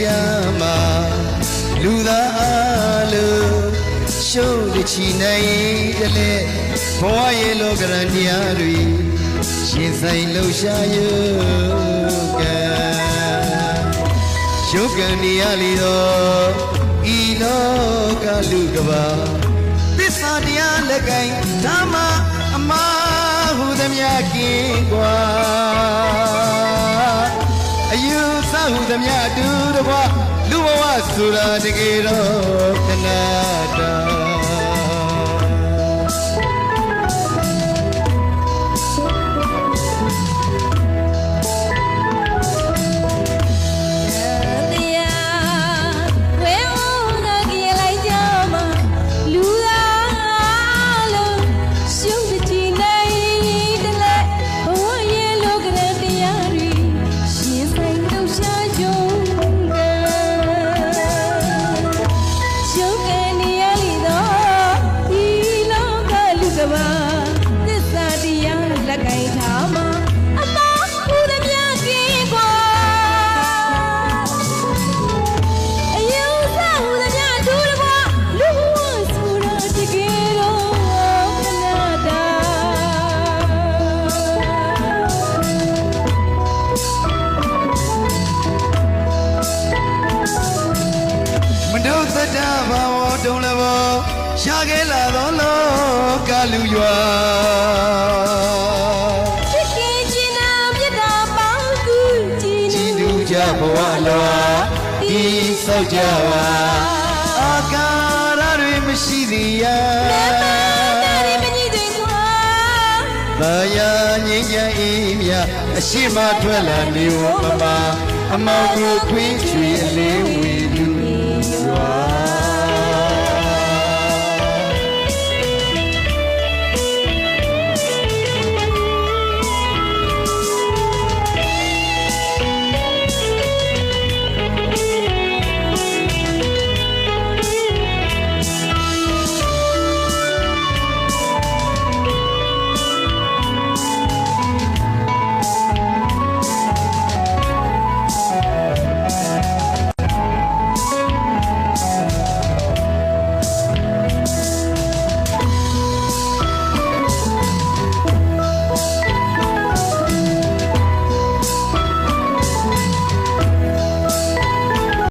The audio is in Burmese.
ကြမှာလူသားအလိုရှုံးတချီနိုင်တလဲဘဝရဲ့လောကရန်တရားတွေရှင်ဆိုင်လှူရှာယုကံယုကံနေရလီတော့ဤလောကလူကဘာသစ္စာတရားလက်ကင်ဓမ္မအမှားဟုသမျှကင်းကွာ သမျှအတူတကွလူဘဝဆိုတာတကယ်တော့ခဏတာ တုံးလည်းဘောရှာခဲ့လာသောလောကလူရွာချစ်ခင်ချင်နာမြတ်တာပေါင်းကူကြည်ကြည်နူနူးကြဘဝလွာဒီဆောက်ကြပါအာကာရတွေမရှိသေးရတာရီမကြီးတွေကွာဘာယာငိမ့်ချမ်းအေးမြအရှိမထွက်လာနေဝမမအမောင်ကိုခွေးချွေအလေးဝေလူရွာ